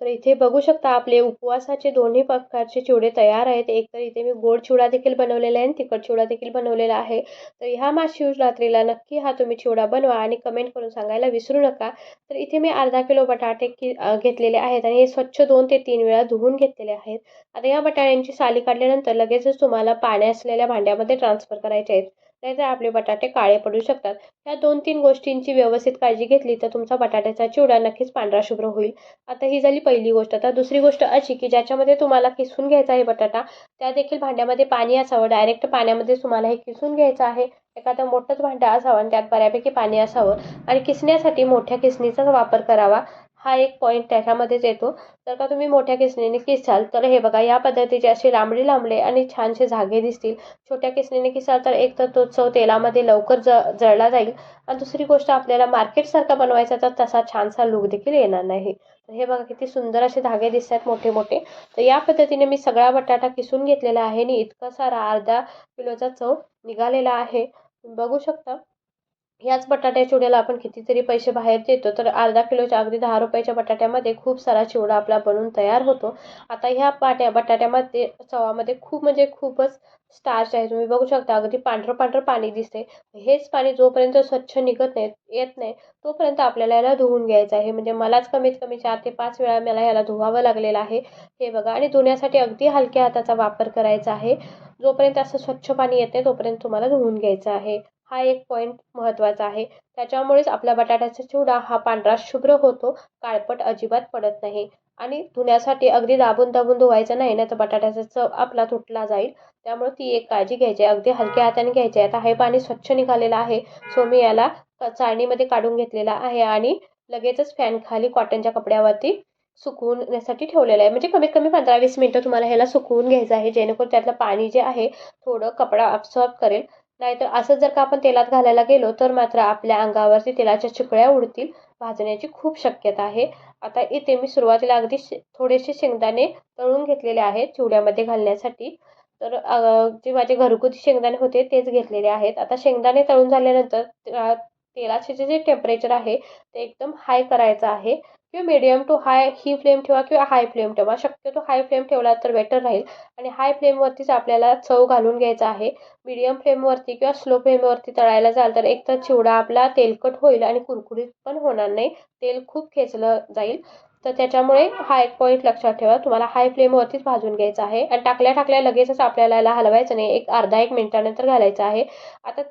तर इथे बघू शकता आपले उपवासाचे दोन्ही प्रकारचे चिवडे तयार आहेत. एक तर इथे मी गोड चिवडा देखील बनवलेला आहे आणि तिखट चिवडा देखील बनवलेला आहे. तर ह्या महाशिवरात्रीला नक्की हा तुम्ही चिवडा बनवा आणि कमेंट करून सांगायला विसरू नका. तर इथे मी अर्धा किलो बटाटे की घेतलेले आहेत आणि हे स्वच्छ दोन ते तीन वेळा धुवून घेतलेले आहेत. आता या बटाट्यांची साली काढल्यानंतर लगेचच तुम्हाला पाणी असलेल्या भांड्यामध्ये ट्रान्सफर करायचे आहेत. नाहीतर आपले बटाटे काळे पडू शकतात. ह्या दोन तीन गोष्टींची व्यवस्थित काळजी घेतली तर तुमचा बटाट्याचा चिवडा नक्कीच पांढरा शुभ्र होईल. आता ही झाली पहिली गोष्ट. आता दुसरी गोष्ट अशी की ज्याच्यामध्ये तुम्हाला किसून घ्यायचा आहे बटाटा त्या देखील भांड्यामध्ये पाणी असावं. डायरेक्ट पाण्यामध्ये तुम्हाला हे किसून घ्यायचं आहे. एखादं मोठंच भांडं असावं आणि त्यात बऱ्यापैकी पाणी असावं. आणि किसण्यासाठी मोठ्या किसणीचाच वापर करावा. हा एक पॉईंट त्याच्यामध्येच येतो. जर का तुम्ही मोठ्या किसणीने किसाल तर हे बघा या पद्धतीचे असे लांबडी लांबडे आणि छानसे धागे दिसतील. छोट्या किसणीने किसाल तर एक तर तो चव तेलामध्ये लवकर ज जळला जाईल. आणि दुसरी गोष्ट आपल्याला मार्केटसारखा बनवायचा तर तसा छानसा लुक देखील येणार नाही. तर हे बघा किती सुंदर असे धागे दिसतात मोठे मोठे तर या पद्धतीने मी सगळा बटाटा किसून घेतलेला आहे. आणि इतका सारा अर्धा किलोचा चव निघालेला आहे. बघू शकता. ह्याच बटाट्या चिवड्याला आपण कितीतरी पैसे बाहेर देतो तर अर्धा किलोच्या अगदी दहा रुपयाच्या बटाट्यामध्ये खूप सारा चिवडा आपला बनून तयार होतो. आता ह्या पाट्या बटाट्यामध्ये चवामध्ये खूप म्हणजे खूपच स्टार्च आहे. तुम्ही बघू शकता अगदी पांढरं पांढरं पाणी दिसते हेच पाणी जोपर्यंत स्वच्छ निघत नाही येत नाही तोपर्यंत आपल्याला याला धुवून घ्यायचं आहे. म्हणजे मलाच कमीत कमी चार ते पाच वेळा मला याला धुवावं लागलेलं आहे. हे बघा आणि धुण्यासाठी अगदी हलक्या हाताचा वापर करायचा आहे. जोपर्यंत असं स्वच्छ पाणी येत नाही तोपर्यंत तुम्हाला धुवून घ्यायचं आहे. हा एक पॉईंट महत्त्वाचा आहे. त्याच्यामुळेच आपल्या बटाट्याचा चिवडा हा पांढरा शुभ्र होतो काळपट अजिबात पडत नाही. आणि धुण्यासाठी अगदी दाबून दाबून धुवायचं नाही ना तर बटाट्याचा चव आपला तुटला जाईल. त्यामुळे ती एक काळजी घ्यायची आहे. अगदी हलक्या हाताने घ्यायची आहे. आता हे पाणी स्वच्छ निघालेलं आहे. सो मी याला चाळणीमध्ये काढून घेतलेला आहे आणि लगेचच फॅन खाली कॉटनच्या कपड्यावरती सुकवण्यासाठी ठेवलेलं आहे. म्हणजे कमीत कमी पंधरा वीस मिनटं तुम्हाला ह्याला सुकवून घ्यायचं आहे. जेणेकरून त्यातलं पाणी जे आहे थोडं कपडा अब्सॉर्ब करेल. नाहीतर असं जर का आपण तेलात घालायला गेलो तर मात्र आपल्या अंगावरती तेलाच्या चिकळ्या उडतील भाजण्याची खूप शक्यता आहे. आता इथे मी सुरुवातीला अगदी शे थोडेसे शेंगदाणे तळून घेतलेले आहेत चिवड्यामध्ये घालण्यासाठी. तर जे माझे घरगुती शेंगदाणे होते तेच घेतलेले आहेत. आता शेंगदाणे तळून झाल्यानंतर तेलाचे जे टेम्परेचर आहे ते एकदम हाय करायचं आहे. किंवा मीडियम टू हाय ही फ्लेम ठेवा किंवा हाय फ्लेम ठेवा. शक्यतो हाय फ्लेम ठेवला तर बेटर राहील. आणि हाय फ्लेमवरतीच आपल्याला चव घालून घ्यायचा आहे. मीडियम फ्लेमवरती किंवा स्लो फ्लेमवरती तळायला जाल तर एक तर चिवडा आपला तेलकट होईल आणि कुरकुरीत पण होणार नाही. तेल खूप खेचलं जाईल. तर त्याच्यामुळे हा एक पॉईंट लक्षात ठेवा. तुम्हाला हाय फ्लेमवरतीच भाजून घ्यायचं आहे. आणि टाकल्या टाकल्या लगेचच आपल्याला याला हलवायचं नाही. एक अर्धा एक मिनिटानंतर घालायचं आहे. आता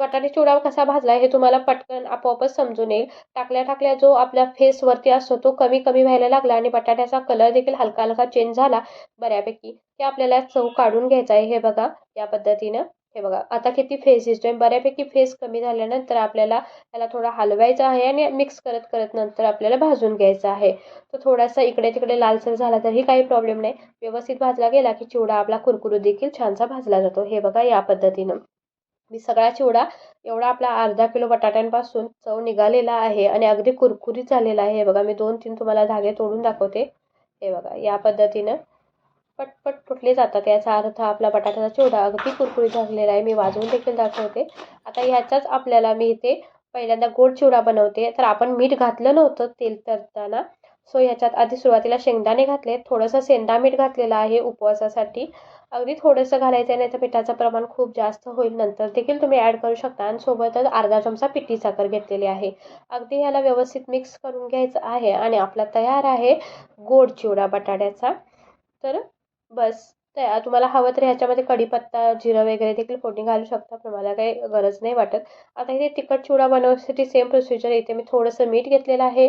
बटाटे चिवडा कसा भाजला हे तुम्हाला पटकन आपोआपच समजून येईल. टाकल्या टाकल्या जो आपल्या फेसवरती असतो तो कमी कमी व्हायला लागला आणि बटाट्याचा कलर देखील हलका हलका चेंज झाला बऱ्यापैकी. ते आपल्याला चव काढून घ्यायचा आहे हे बघा या पद्धतीनं. हे बघा आता किती फेस दिसतोय. बऱ्यापैकी फेस कमी झाल्यानंतर आपल्याला त्याला थोडा हलवायचा आहे आणि मिक्स करत करत नंतर आपल्याला भाजून घ्यायचं आहे. तो थोडासा इकडे तिकडे लालसर झाला तरी काही प्रॉब्लेम नाही. व्यवस्थित भाजला गेला की चिवडा आपला कुरकुरू देखील छानसा भाजला जातो. हे बघा या पद्धतीनं. मी सगळा चिवडा एवढा आपला अर्धा किलो बटाट्यांपासून चव निघालेला आहे आणि अगदी कुरकुरीत झालेला आहे. हे बघा मी दोन तीन तुम्हाला धागे तोडून दाखवते. हे बघा या पद्धतीनं पटपट तुटले जातात. याचा अर्थ आपला बटाट्याचा चिवडा अगदी कुरकुरीत झालेला आहे. मी वाजवून देखील दाखवते. आता ह्याचाच आपल्याला मी इथे पहिल्यांदा गोड चिवडा बनवते. तर आपण मीठ घातलं नव्हतं तेल तरताना सो ह्याच्यात आधी सुरुवातीला शेंगदाणे घातले थोडंसं सेंदा मीठ घातलेलं आहे उपवासासाठी. अगदी थोडंसं घालायचं आहे नाही तर पिठाचं प्रमाण खूप जास्त होईल नंतर. देखील तुम्ही ॲड करू शकता आणि सोबतच अर्धा चमचा पिठी साखर घेतलेली आहे. अगदी ह्याला व्यवस्थित मिक्स करून घ्यायचं आहे आणि आपला तयार आहे गोड चिवडा बटाट्याचा. तर बस तयार तुम्हाला हवं तर ह्याच्यामध्ये कढीपत्ता जिरं वगैरे देखील फोडणी घालू शकता पण मला काही गरज नाही वाटत. आता इथे तिखट चिवडा बनवण्यासाठी सेम प्रोसिजर इथे मी थोडंसं मीठ घेतलेलं आहे.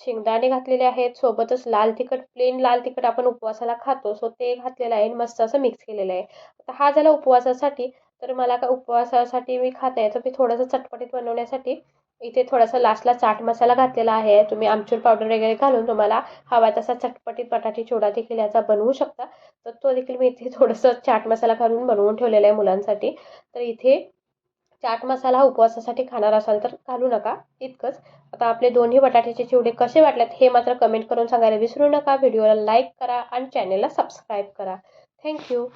शेंगदाणे घातलेले आहेत. सोबतच लाल तिखट प्लेन लाल तिखट आपण उपवासाला खातो. सो ते घातलेलं आहे आणि मस्त असं मिक्स केलेलं आहे. आता हा झाला उपवासासाठी. तर मला का उपवासासाठी मी खात आहे. तर मी थोडंसं चटपटीत बनवण्यासाठी इथे थोडासा लास्टला चाट मसाला घातलेला आहे. तुम्ही आमचूर पावडर वगैरे घालून तुम्हाला हवा तसा चटपटीत बटाटे चिवडा देखील याचा बनवू शकता. तर तो देखील मी इथे थोडंसं चाट मसाला घालून बनवून ठेवलेला आहे मुलांसाठी. तर इथे चाट मसाला हा उपवासासाठी खाणार असाल तर घालू नका इतकंच. आता आपले दोन्ही बटाट्याचे चिवडे कसे वाटलेत हे मात्र कमेंट करून सांगायला विसरू नका. व्हिडिओला लाईक करा आणि चॅनेलला सबस्क्राईब करा. थँक्यू